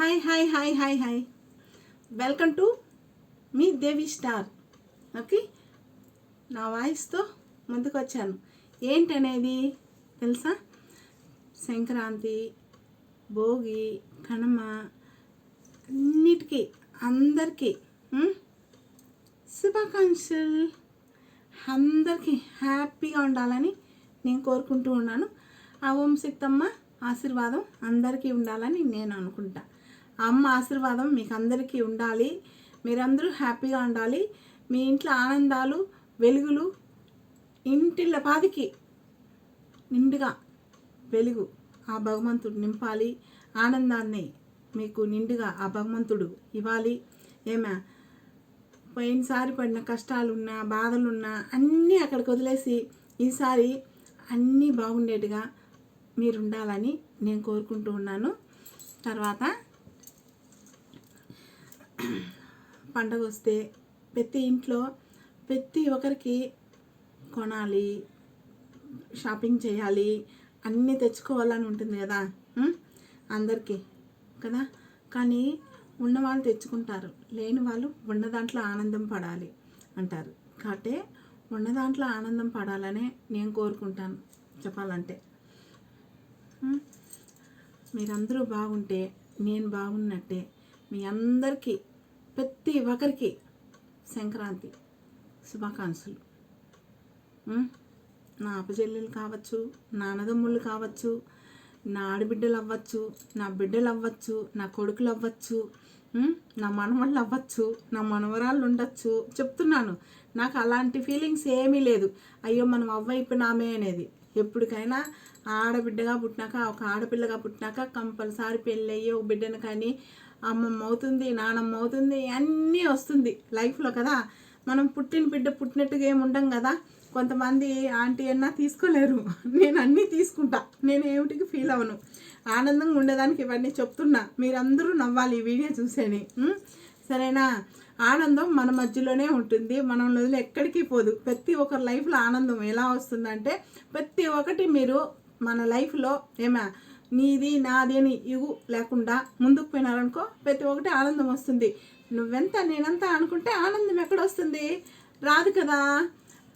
Hi hi hi hi hi welcome to me Devi star okay నా వాయిస్తో ముందుకు వచ్చాను ఏంటనేది తెలుసా? సంక్రాంతి భోగి కనుమ అన్నిటికీ అందరికీ శుభాకాంక్షలు. అందరికీ హ్యాపీగా ఉండాలని నేను కోరుకుంటూ ఉన్నాను. ఆ ఓం శక్తమ్మ ఆశీర్వాదం అందరికీ ఉండాలని నేను అనుకుంటా. అమ్మ ఆశీర్వాదం మీకు అందరికీ ఉండాలి. మీరందరూ హ్యాపీగా ఉండాలి. మీ ఇంట్లో ఆనందాలు వెలుగులు ఇంటిళ్ళ పాదికి నిండుగా వెలుగు ఆ భగవంతుడు నింపాలి. ఆనందాన్ని మీకు నిండుగా ఆ భగవంతుడు ఇవ్వాలి. ఏమా? పోయినసారి పడిన కష్టాలున్నా బాధలున్నా అన్నీ అక్కడికి వదిలేసి ఈసారి అన్నీ బాగుండేట్టుగా మీరు ఉండాలని నేను కోరుకుంటూ ఉన్నాను. తర్వాత పండగ వస్తే ప్రతి ఇంట్లో ప్రతి ఒక్కరికి కొనాలి షాపింగ్ చేయాలి అన్నీ తెచ్చుకోవాలని ఉంటుంది కదా అందరికీ కదా? కానీ ఉన్నవాళ్ళు తెచ్చుకుంటారు. లేని వాళ్ళు ఉన్న దాంట్లో ఆనందం పడాలి అంటారు. కాబట్టి ఉన్న దాంట్లో ఆనందం పడాలనే నేను కోరుకుంటాను చెప్పాలంటే. మీరందరూ బాగుంటే నేను బాగున్నట్టే మీ అందరికీ ప్రతి ఒక్కరికి సంక్రాంతి శుభాకాంక్షలు. నా అప్పచెల్లెలు కావచ్చు నా అన్నదమ్ముళ్ళు కావచ్చు నా ఆడబిడ్డలు అవ్వచ్చు నా బిడ్డలు అవ్వచ్చు నా కొడుకులు అవ్వచ్చు నా మనవాళ్ళు అవ్వచ్చు నా మనవరాళ్ళు ఉండొచ్చు. చెప్తున్నాను నాకు అలాంటి ఫీలింగ్స్ ఏమీ లేదు. అయ్యో మనం అవ్వైపోయినామే అనేది. ఎప్పటికైనా ఆడబిడ్డగా పుట్టినాక ఒక ఆడపిల్లగా పుట్టినాక కంపల్సరీ పెళ్ళి అయ్యి ఒక బిడ్డను కానీ అమ్మమ్మ అవుతుంది నానమ్మ అవుతుంది అన్నీ వస్తుంది లైఫ్లో కదా. మనం పుట్టిన బిడ్డ పుట్టినట్టుగా ఏమి ఉండం కదా. కొంతమంది ఆంటీ అన్నా తీసుకోలేరు. నేను అన్నీ తీసుకుంటా. నేను ఏమిటికి ఫీల్ అవ్వను. ఆనందంగా ఉండేదానికి ఇవన్నీ చెప్తున్నా. మీరందరూ నవ్వాలి ఈ వీడియో చూసేని. సరేనా? ఆనందం మన మధ్యలోనే ఉంటుంది. మనం వదిలి ఎక్కడికి పోదు. ప్రతి ఒక్కరి లైఫ్లో ఆనందం ఎలా వస్తుందంటే ప్రతి ఒక్కటి మీరు మన లైఫ్లో ఏమా నీది నాది అని ఇగు లేకుండా ముందుకు పోయినారనుకో ప్రతి ఒక్కటి ఆనందం వస్తుంది. నువ్వెంత నేనంత అనుకుంటే ఆనందం ఎక్కడ వస్తుంది రాదు కదా.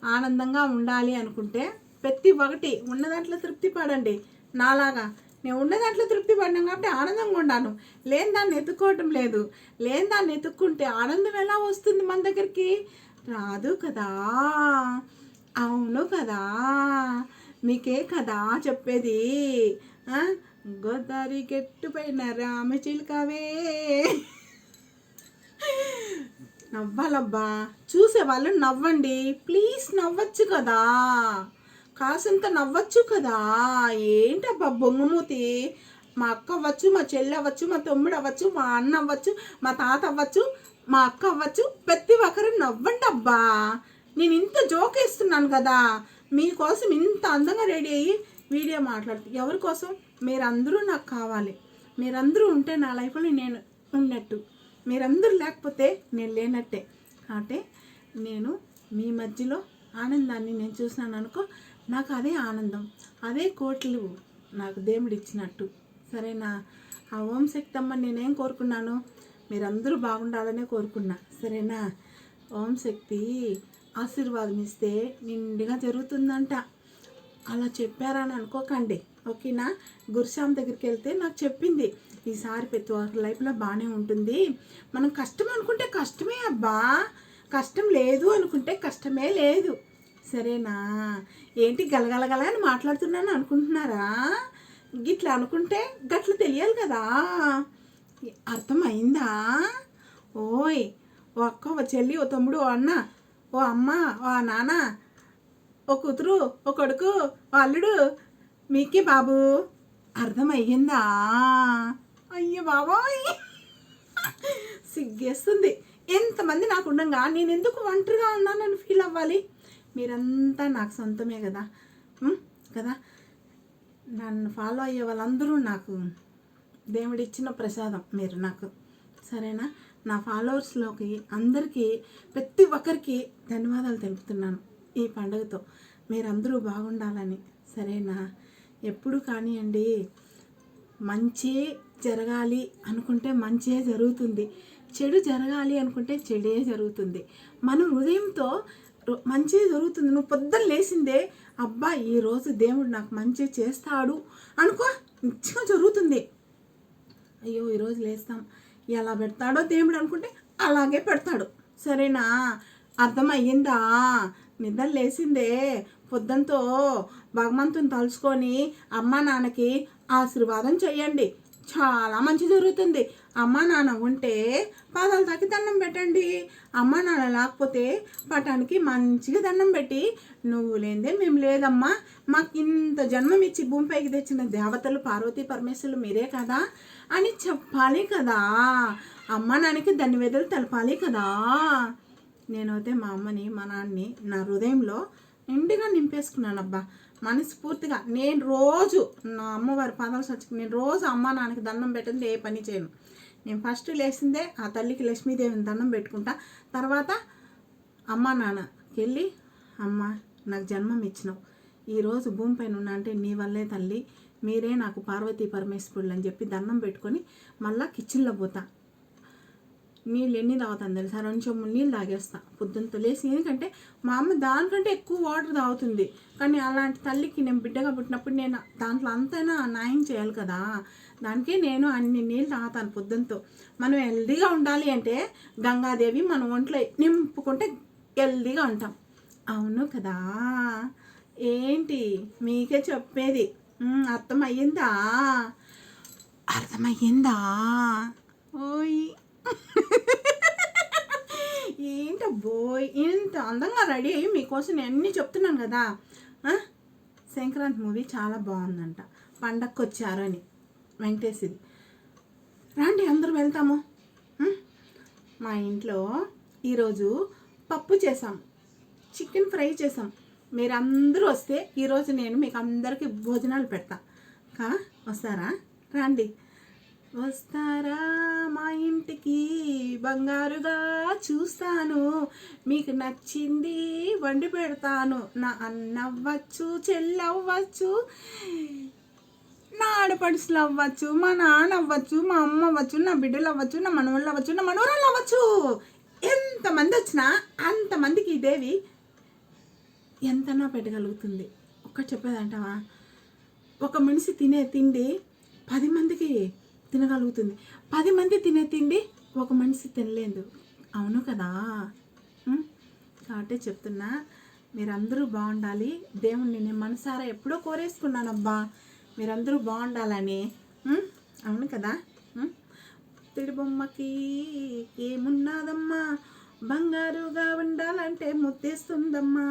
ఆనందంగా ఉండాలి అనుకుంటే ప్రతి ఒక్కటి ఉన్న దాంట్లో తృప్తి పడండి. నాలాగా. నేను ఉన్న దాంట్లో తృప్తి పడినాం కాబట్టి ఆనందంగా ఉండాను. లేని దాన్ని ఎత్తుకోవటం లేదు. లేని దాన్ని ఎత్తుక్కుంటే ఆనందం ఎలా వస్తుంది మన దగ్గరికి? రాదు కదా. అవును కదా. మీకే కదా చెప్పేది. గోదావరి గెట్టుపైన రామ చిలుకవే నవ్వాలబ్బా చూసేవాళ్ళు నవ్వండి. ప్లీజ్ నవ్వచ్చు కదా. కాసంత నవ్వచ్చు కదా. ఏంటబ్బా బొంగమూతి మా అక్క అవ్వచ్చు మా చెల్లి అవ్వచ్చు మా తమ్ముడు అవ్వచ్చు మా అన్న అవ్వచ్చు మా తాత అవ్వచ్చు మా అక్క అవ్వచ్చు ప్రతి ఒక్కరు నవ్వండి అబ్బా నేను ఇంత జోక్ వేస్తున్నాను కదా. మీకోసం ఇంత అందంగా రెడీ అయ్యి వీడియో మాట్లాడుతూ ఎవరి కోసం? మీరందరూ నాకు కావాలి. మీరందరూ ఉంటే నా లైఫ్లో నేను ఉన్నట్టు. మీరందరూ లేకపోతే నేను లేనట్టే. అంటే నేను మీ మధ్యలో ఆనందాన్ని నేను చూసినాను అనుకో నాకు అదే ఆనందం. అదే కోట్లు నాకు దేవుడు ఇచ్చినట్టు. సరేనా? ఆ ఓం శక్తి అమ్మ నేనేం కోరుకున్నాను? మీరందరూ బాగుండాలనే కోరుకున్నా. సరేనా? ఓం శక్తి ఆశీర్వాదం ఇస్తే నిండుగా జరుగుతుందంట. అలా చెప్పారని అనుకోకండి. ఓకేనా? గురుశ్యామ్ దగ్గరికి వెళ్తే నాకు చెప్పింది ఈసారి ప్రతి ఒక్కరి లైఫ్లో బాగానే ఉంటుంది. మనం కష్టం అనుకుంటే కష్టమే అబ్బా. కష్టం లేదు అనుకుంటే కష్టమే లేదు. సరేనా? ఏంటి గలగలగల అని మాట్లాడుతున్నాను అనుకుంటున్నారా? గిట్లా అనుకుంటే గట్ల తెలియాలి కదా. అర్థమైందా? ఓయ్ ఓ అక్క ఓ చెల్లి ఓ తమ్ముడు ఓ అన్న ఓ అమ్మ ఓ నాన్న ఓ కూతురు ఓ కొడుకు ఓ అల్లుడు. మీకే బాబు. అర్థమయ్యిందా? అయ్యో బాబోయ్. సిగ్గేస్తుంది. ఎంతమంది నాకు ఉండగా నేను ఎందుకు ఒంటరిగా ఉన్నానని ఫీల్ అవ్వాలి? మీరంతా నాకు సొంతమే కదా. కదా? నన్ను ఫాలో అయ్యే వాళ్ళందరూ నాకు దేవుడిచ్చిన ప్రసాదం మీరు నాకు. సరేనా? నా ఫాలోవర్స్లోకి అందరికీ ప్రతి ఒక్కరికి ధన్యవాదాలు తెలుపుతున్నాను. ఈ పండుగతో. మీరందరూ బాగుండాలని. సరేనా? ఎప్పుడు కానివ్వండి మంచి జరగాలి అనుకుంటే మంచే జరుగుతుంది. చెడు జరగాలి అనుకుంటే చెడే జరుగుతుంది. మనం హృదయంతో రు- మంచి జరుగుతుంది. నువ్వు పొద్దున్న లేచిందే అబ్బా ఈరోజు దేవుడు నాకు మంచి చేస్తాడు అనుకో నిత్యం జరుగుతుంది. అయ్యో ఈరోజు లేస్తాం. ఎలా పెడతాడో దేవుడు అనుకుంటే అలాగే పెడతాడు. సరేనా? అర్థమయ్యిందా? నిద్ర లేచిందే పొద్దుంతో భగవంతుని తలుచుకొని అమ్మ నాన్నకి ఆశీర్వాదం చేయండి చాలా మంచి జరుగుతుంది. అమ్మ నాన్న ఉంటే పాదాలు తాకి దండం పెట్టండి. అమ్మ నాన్న లేకపోతే పటానికి మంచిగా దండం పెట్టి నువ్వు లేదే మేము లేదమ్మా. మాకు ఇంత జన్మం ఇచ్చి భూమిపైకి తెచ్చిన దేవతలు పార్వతీ పరమేశ్వరులు మీరే కదా? అని చెప్పాలి కదా. అమ్మ నాన్నకి ధన్యవేదలు తెలపాలి కదా. నేనైతే మా అమ్మని మా నాన్నని నా హృదయంలో నిండుగా నింపేసుకున్నాను అబ్బా మనస్ఫూర్తిగా నేను రోజు నా అమ్మవారి పాదాలు సచ్చి నేను రోజు అమ్మ నాన్నకి దండం పెట్టింది ఏ పని చేయను. నేను ఫస్ట్ లేచిందే ఆ తల్లికి లక్ష్మీదేవిని దండం పెట్టుకుంటా. తర్వాత అమ్మ నాన్నకి వెళ్ళి అమ్మ నాకు జన్మం ఇచ్చినావు. ఈరోజు భూమిపైన ఉన్నా అంటే నీ వల్లే తల్లి. మీరే నాకు పార్వతీ పరమేశ్వరులు అని చెప్పి దండం పెట్టుకొని మళ్ళీ కిచెన్లో పోతా. నీళ్ళు ఎన్ని తాగుతాను తెలుసా? రెండు చెమ్ములు నీళ్ళు తాగేస్తా. పొద్దున్నతో లేచి ఎందుకంటే మా అమ్మ దానికంటే ఎక్కువ వాటర్ తాగుతుంది. కానీ అలాంటి తల్లికి నేను బిడ్డగా పుట్టినప్పుడు నేను దాంట్లో అంతైనా న్యాయం చేయాలి కదా. దానికే నేను అన్ని నీళ్ళు తాగుతాను పొద్దున్నతో మనం హెల్దీగా ఉండాలి అంటే గంగాదేవి మన ఒంట్లో నింపుకుంటే హెల్దీగా ఉంటాం. అవును కదా? ఏంటి? మీకే చెప్పేది. అర్థమయ్యిందా? అర్థమయ్యిందా? ఓయ్. ఏంటబ్బోయ్ ఇంత అందంగా రెడీ అయ్యి మీకోసం నేను అన్నీ చెప్తున్నాను కదా. సంక్రాంతి మూవీ చాలా బాగుందంట. పండక్కి వచ్చారు అని. వెంకటేశ్వరి. రండి అందరూ వెళ్తాము. మా ఇంట్లో ఈరోజు పప్పు చేసాం. చికెన్ ఫ్రై చేసాం. మీరు అందరూ వస్తే ఈరోజు నేను మీకు అందరికీ భోజనాలు పెడతా. కా? వస్తారా? రండి. వస్తారా మా ఇంటికి? బంగారుగా చూస్తాను. మీకు నచ్చింది వండి పెడతాను. నా అన్నవ్వచ్చు చెల్లవ్వచ్చు నా ఆడపడుసులు అవ్వచ్చు మా నాన్న అవ్వచ్చు మా అమ్మ అవ్వచ్చు నా బిడ్డలు అవ్వచ్చు నా మనవాళ్ళు అవ్వచ్చు నా మనవరాలు అవ్వచ్చు ఎంతమంది వచ్చినా అంతమందికి ఈ దేవి ఎంతనో పెట్టగలుగుతుంది. ఒక్కటి చెప్పేదంటావా? ఒక మనిషి తినే తిండి పది మందికి తినగలుగుతుంది. పది మంది తినే తిండి ఒక మనిషి తినలేదు. అవును కదా? కాబట్టి చెప్తున్నా మీరందరూ బాగుండాలి. దేవుణ్ణి నేను మనసారా ఎప్పుడో కోరేసుకున్నానబ్బా. మీరందరూ బాగుండాలని. అవును కదా? తిరుబొమ్మకి బొమ్మకి ఏమున్నాదమ్మా? బంగారుగా ఉండాలంటే ముద్దేస్తుందమ్మా.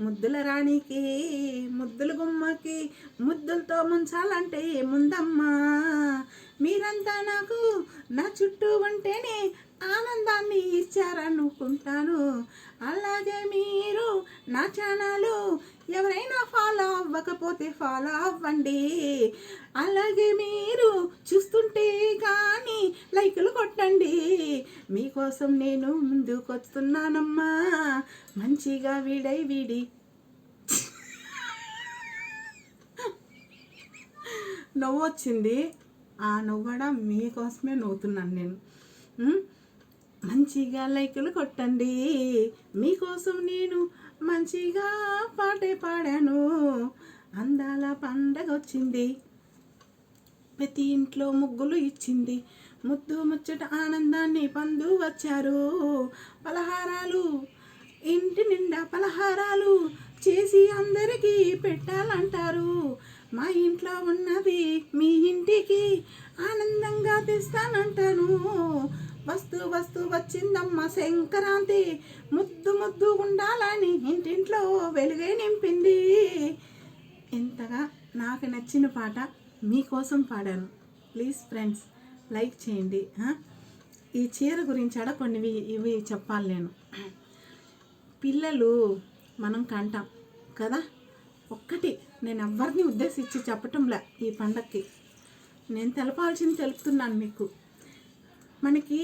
ముద్దుల రాణికి ముద్దుల గుమ్మకి ముద్దులతో ముంచాలంటే ఏముందమ్మా? మీరంతా నాకు నా చుట్టూ ఉంటేనే ఆనందాన్ని ఇచ్చారనుకుంటాను. అలాగే మీరు నా ఛానల్ ఎవరైనా ఫాలో అవ్వకపోతే ఫాలో అవ్వండి. అలాగే మీరు చూస్తుంటే కానీ లైకులు కొట్టండి. మీకోసం నేను ముందుకొస్తున్నానమ్మా. మంచిగా వీడై వీడి. నవ్వు వచ్చింది ఆ నవ్వడం మీకోసమే నవ్వుతున్నాను నేను. మంచిగా లైకులు కొట్టండి. మీకోసం నేను మంచిగా పాటే పాడాను. అందాల పండగ వచ్చింది. ప్రతి ఇంట్లో ముగ్గులు ఇచ్చింది. ముద్దు ముచ్చట ఆనందాన్ని పందు వచ్చారు. పలహారాలు ఇంటి నిండా పలహారాలు చేసి అందరికీ పెట్టాలంటారు. మా ఇంట్లో ఉన్నది మీ ఇంటికి ఆనందంగా తెస్తానంటాను. వస్తు వస్తు వచ్చిందమ్మ సంక్రాంతి. ముద్దు ముద్దు ఉండాలని ఇంటింట్లో వెలుగే నింపింది. ఎంతగా నాకు నచ్చిన పాట మీకోసం పాడాను. ప్లీజ్ ఫ్రెండ్స్ లైక్ చేయండి. ఈ చీర గురించి ఆడ కొన్ని ఇవి చెప్పాలి నేను. పిల్లలు మనం కంటాం కదా? ఒక్కటి నేను ఎవరిని ఉద్దేశించి చెప్పటంలే ఈ పండక్కి. నేను తెలపాల్సింది తెలుపుతున్నాను మీకు. మనకి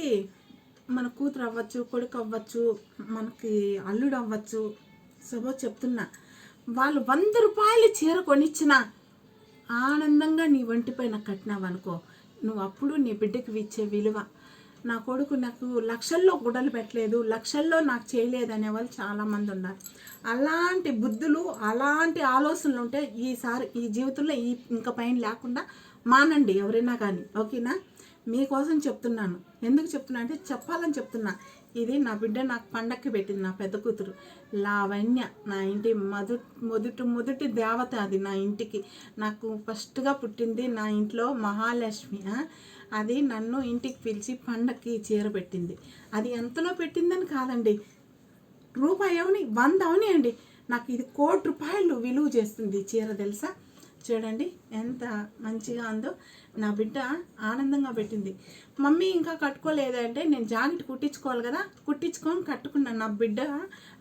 మన కూతురు అవ్వచ్చు కొడుకు అవ్వచ్చు మనకి అల్లుడు అవ్వచ్చు శుభో చెప్తున్నా వాళ్ళు వంద రూపాయలు చీర కొనిచ్చిన ఆనందంగా నీ ఒంటిపైన కట్టినావనుకో నువ్వు అప్పుడు నీ బిడ్డకి ఇచ్చే విలువ నా కొడుకు నాకు లక్షల్లో గుడలు పెట్టలేదు లక్షల్లో నాకు చేయలేదు అనేవాళ్ళు చాలామంది ఉన్నారు. అలాంటి బుద్ధులు అలాంటి ఆలోచనలు ఉంటే ఈసారి ఈ జీవితంలో ఈ ఇంకా పైన లేకుండా మానండి ఎవరైనా కానీ. ఓకేనా? మీకోసం చెప్తున్నాను. ఎందుకు చెప్తున్నా అంటే చెప్పాలని చెప్తున్నా. ఇది నా బిడ్డ నాకు పండక్కి పెట్టింది నా పెద్ద కూతురు. లావణ్య నా ఇంటి మొదటి మొదటి మొదటి దేవత అది నా ఇంటికి. నాకు ఫస్ట్గా పుట్టింది నా ఇంట్లో మహాలక్ష్మి అది నన్ను ఇంటికి పిలిచి పండక్కి చీర పెట్టింది. అది ఎంతలో పెట్టిందని కాదండి. రూపాయి అవని వంద అవని అండి. నాకు ఇది కోటి రూపాయలు విలువ చేస్తుంది చీర తెలుసా? చూడండి ఎంత మంచిగా ఉందో. నా బిడ్డ ఆనందంగా పెట్టింది. మమ్మీ ఇంకా కట్టుకోలేదంటే నేను జాకెట్ కుట్టించుకోవాలి కదా. కుట్టించుకొని కట్టుకున్నాను నా బిడ్డ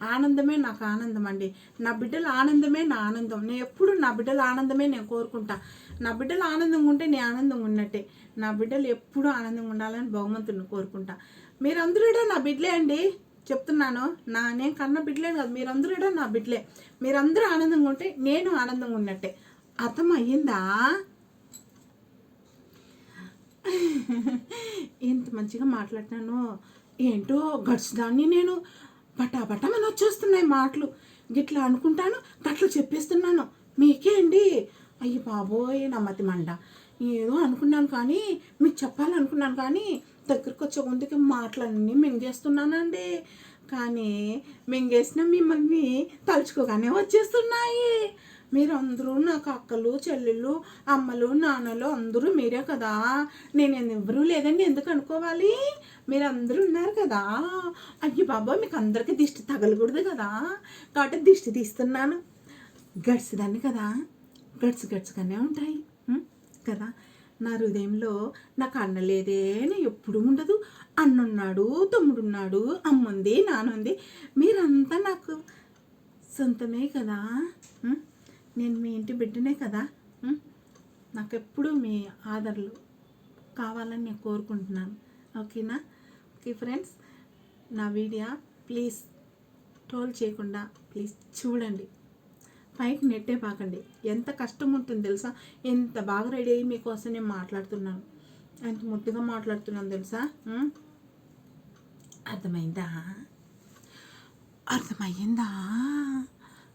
ఆనందమే నాకు ఆనందం అండి. నా బిడ్డల ఆనందమే నా ఆనందం. నేను ఎప్పుడు నా బిడ్డల ఆనందమే నేను కోరుకుంటా. నా బిడ్డలు ఆనందంగా ఉంటే నేను ఆనందంగా ఉన్నట్టే. నా బిడ్డలు ఎప్పుడూ ఆనందంగా ఉండాలని భగవంతుని కోరుకుంటా. మీరందరూ కూడా నా బిడ్డలే అండి. చెప్తున్నాను నా నేను కన్న బిడ్డలే కాదు మీరందరూ కూడా నా బిడ్డలే. మీరందరూ ఆనందంగా ఉంటే నేను ఆనందంగా ఉన్నట్టే. అర్థం అయ్యిందా ఎంత మంచిగా మాట్లాడినాను ఏంటో గడిచిదాన్ని నేను పటా పటామని వచ్చేస్తున్నాయి మాటలు. గిట్లా అనుకుంటాను గట్ల చెప్పేస్తున్నాను. మీకే అండి. అయ్యి బాబోయ్ నా మండ. ఏదో అనుకున్నాను కానీ మీకు చెప్పాలనుకున్నాను కానీ దగ్గరకు వచ్చే ముందుకి మాటలన్నీ మింగేస్తున్నానండి. కానీ మింగేసిన మిమ్మల్ని తలుచుకోగానే వచ్చేస్తున్నాయి. మీరు అందరూ నాకు అక్కలు చెల్లెళ్ళు అమ్మలు నాన్నలు అందరూ మీరే కదా. నేను ఎవరూ లేదండి ఎందుకు అనుకోవాలి? మీరు అందరూ ఉన్నారు కదా. అయ్యో బాబా మీకు అందరికీ దిష్టి తగలకూడదు కదా. కాబట్టి దిష్టి తీస్తున్నాను. గడిచిదాన్ని కదా. గడ్స్ గడిచిగానే ఉంటాయి. కదా? నా హృదయంలో నాకు అన్న లేదే అని ఉండదు. అన్నున్నాడు తమ్ముడున్నాడు అమ్ముంది నానుంది. మీరంతా నాకు సొంతమే కదా? నేను మీ ఇంటి బిడ్డనే కదా? నాకు ఎప్పుడు మీ ఆధార్లు కావాలని నేను కోరుకుంటున్నాను. ఓకేనా? ఓకే ఫ్రెండ్స్ నా వీడియో ప్లీజ్ ట్రోల్ చేయకుండా ప్లీజ్ చూడండి. పైకి నెట్టే పాకండి. ఎంత కష్టం ఉంటుంది తెలుసా? ఎంత బాగా రెడీ అయ్యి మీకోసం నేను మాట్లాడుతున్నాను. ఎంత ముద్దుగా మాట్లాడుతున్నాను తెలుసా? అర్థమైందా? అర్థమయ్యిందా?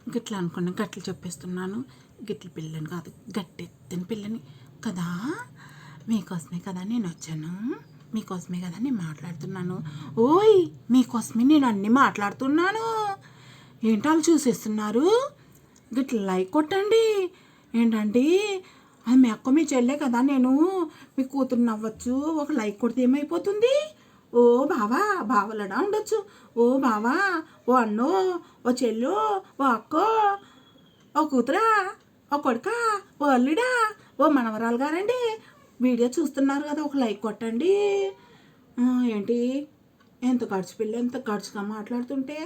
గిట్లా అనుకున్నా గట్లు చెప్పేస్తున్నాను. గిట్ల పిల్లని కాదు గట్టెత్తిన పిల్లని. కదా? మీకోసమే కదా నేను వచ్చాను. మీకోసమే కదా నేను మాట్లాడుతున్నాను. ఓయ్! మీకోసమే నేను అన్నీ మాట్లాడుతున్నాను. ఏంటాలు చూసేస్తున్నారు? గిట్ల లైక్ కొట్టండి. ఏంటండి అది మీ అక్క మీ చెల్లే కదా నేను మీ కూతురు నవ్వచ్చు. ఒక లైక్ కొడితే ఏమైపోతుంది? ఓ బావా బావలడా ఉండొచ్చు. ఓ బావా ఓ అన్నో ఓ చెల్లు ఓ అక్కో ఓ కూతురా ఓ కొడుకా ఓ అల్లుడా ఓ మనవరాలు గారండి. వీడియో చూస్తున్నారు కదా ఒక లైక్ కొట్టండి. ఏంటి? ఎంత ఖర్చు పిల్ల ఎంత ఖర్చుగా మాట్లాడుతుంటే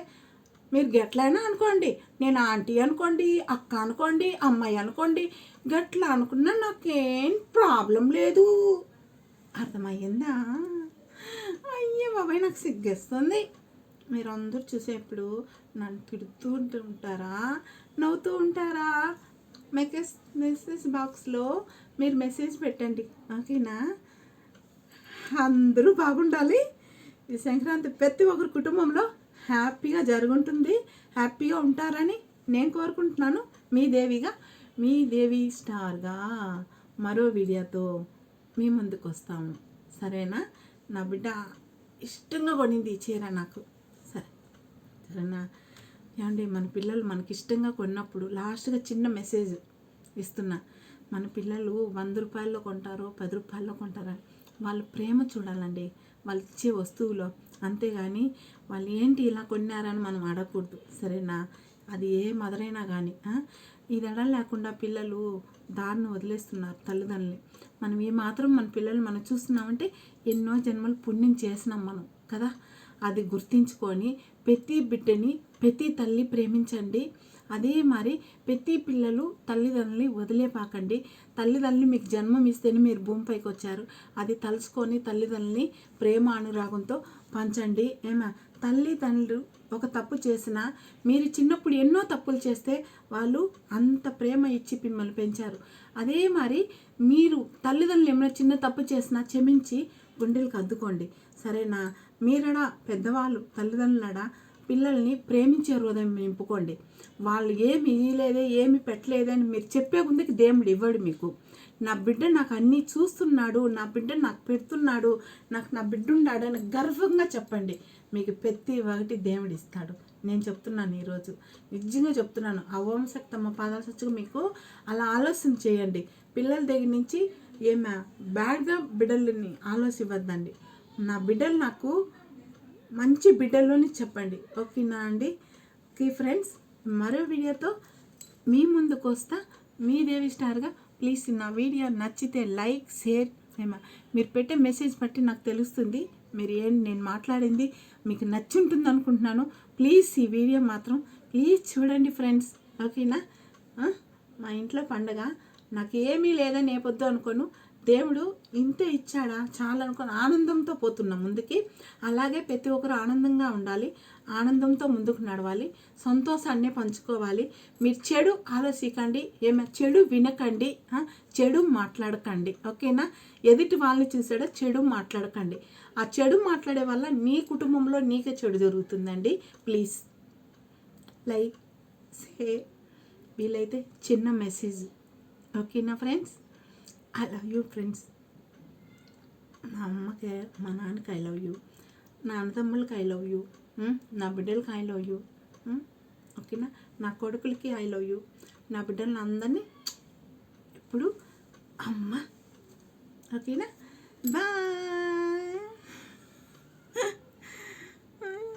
మీరు గట్లైనా అనుకోండి నేను ఆంటీ అనుకోండి అక్క అనుకోండి అమ్మాయి అనుకోండి గట్లా అనుకున్నా నాకేం ప్రాబ్లం లేదు. అర్థమయ్యిందా? అయ్యే బాబాయ్ నాకు సిగ్గేస్తుంది. మీరు చూసేప్పుడు నన్ను తిడుతూ ఉంటూ ఉంటారా? నవ్వుతూ ఉంటారా? మెసేజ్ మెసేజ్ బాక్స్లో మీరు మెసేజ్ పెట్టండి. ఓకేనా? అందరూ బాగుండాలి. ఈ సంక్రాంతి ప్రతి ఒక్కరి కుటుంబంలో హ్యాపీగా జరుగుంటుంది. హ్యాపీగా ఉంటారని నేను కోరుకుంటున్నాను. మీ దేవిగా మీ దేవి స్టార్గా మరో వీడియోతో మీ ముందుకు వస్తాము. సరేనా? నా బిడ్డ ఇష్టంగా కొనింది ఈ చీర నాకు. సరే. సరేనా? ఏమండి మన పిల్లలు మనకి ఇష్టంగా కొన్నప్పుడు లాస్ట్గా చిన్న మెసేజ్ ఇస్తున్నా. మన పిల్లలు వంద రూపాయల్లో కొంటారో పది రూపాయల్లో కొంటారా వాళ్ళ ప్రేమ చూడాలండి. వాళ్ళు ఇచ్చే వస్తువులో అంతేగాని వాళ్ళు ఏంటి ఇలా కొన్నారని మనం అడగకూడదు. సరేనా? అది ఏ మదరైనా కానీ ఇది అడగ లేకుండా పిల్లలు దారిని వదిలేస్తున్నారు తల్లిదండ్రులు మనం ఏ మాత్రం మన పిల్లలు మనం చూస్తున్నామంటే ఎన్నో జన్మలు పుణ్యం చేసినాం మనం కదా? అది గుర్తించుకొని ప్రతి బిడ్డని ప్రతి తల్లి ప్రేమించండి. అదే మరి ప్రతి పిల్లలు తల్లిదండ్రులని వదిలేపాకండి. తల్లిదండ్రులు మీకు జన్మం ఇస్తేనే మీరు భూమిపైకి వచ్చారు. అది తలుచుకొని తల్లిదండ్రులని ప్రేమ అనురాగంతో పంచండి. ఏమా? తల్లిదండ్రులు ఒక తప్పు చేసినా మీరు చిన్నప్పుడు ఎన్నో తప్పులు చేస్తే వాళ్ళు అంత ప్రేమ ఇచ్చి మిమ్మల్ని పెంచారు. అదే మరి మీరు తల్లిదండ్రులు ఏమైనా చిన్న తప్పు చేసినా క్షమించి గుండెలకు అద్దుకోండి. సరేనా? మీరడా పెద్దవాళ్ళు తల్లిదండ్రులడా? పిల్లల్ని ప్రేమించే హృదయం నింపుకోండి. వాళ్ళు ఏమి ఇయ్యలేదే ఏమి పెట్టలేదని అని మీరు చెప్పే ముందుకి దేవుడు ఇవ్వడు మీకు. నా బిడ్డ నాకు అన్నీ చూస్తున్నాడు నా బిడ్డ నాకు పెడుతున్నాడు నాకు నా బిడ్డ ఉన్నాడు అని గర్వంగా చెప్పండి. మీకు ప్రతి ఒకటి దేవుడు ఇస్తాడు. నేను చెప్తున్నాను ఈరోజు. నిజంగా చెప్తున్నాను. అవంశక్తమ్మ పాదాలు సచ్చుగా మీకు అలా ఆలోచన చేయండి. పిల్లల దగ్గర నుంచి ఏమే బ్యాడ్గా బిడ్డలని ఆలోచివద్దండి నా బిడ్డలు నాకు మంచి బిడ్డలోని చెప్పండి. ఓకేనా అండి? ఓకే ఫ్రెండ్స్ మరో వీడియోతో మీ ముందుకు వస్తా. మీ దేవి స్టార్గా ప్లీజ్ నా వీడియో నచ్చితే లైక్ షేర్ ఏమా మీరు పెట్టే మెసేజ్ బట్టి నాకు తెలుస్తుంది. మీరు ఏం నేను మాట్లాడింది మీకు నచ్చింటుంది అనుకుంటున్నాను. ప్లీజ్ ఈ వీడియో మాత్రం ప్లీజ్ చూడండి ఫ్రెండ్స్. ఓకేనా? మా ఇంట్లో పండగ. నాకు ఏమీ లేదని ఏ పొద్దు అనుకోను. దేవుడు ఇంతే ఇచ్చాడా? చాలా అనుకుని ఆనందంతో పోతున్నాం ముందుకి. అలాగే ప్రతి ఒక్కరు ఆనందంగా ఉండాలి. ఆనందంతో ముందుకు నడవాలి. సంతోషాన్ని పంచుకోవాలి. మీరు చెడు ఆలోచించకండి. ఏమైనా చెడు వినకండి. చెడు మాట్లాడకండి. ఓకేనా? ఎదుటి వాళ్ళని చూసాడో? చెడు మాట్లాడకండి. ఆ చెడు మాట్లాడే వల్ల నీ కుటుంబంలో నీకే చెడు జరుగుతుందండి. ప్లీజ్. లైక్ సే వీలైతే చిన్న మెసేజ్. ఓకేనా friends? I love you friends మా అమ్మకి మా నాన్నకి ఐ లవ్ యూ నా అన్నదమ్ములకి ఐ లవ్ యూ నా బిడ్డలకి ఐ లవ్ యూ ఓకేనా నా? కొడుకులకి ఐ లవ్ యూ నా బిడ్డలను అందరినీ ఇప్పుడు అమ్మ. ఓకేనా బాయ్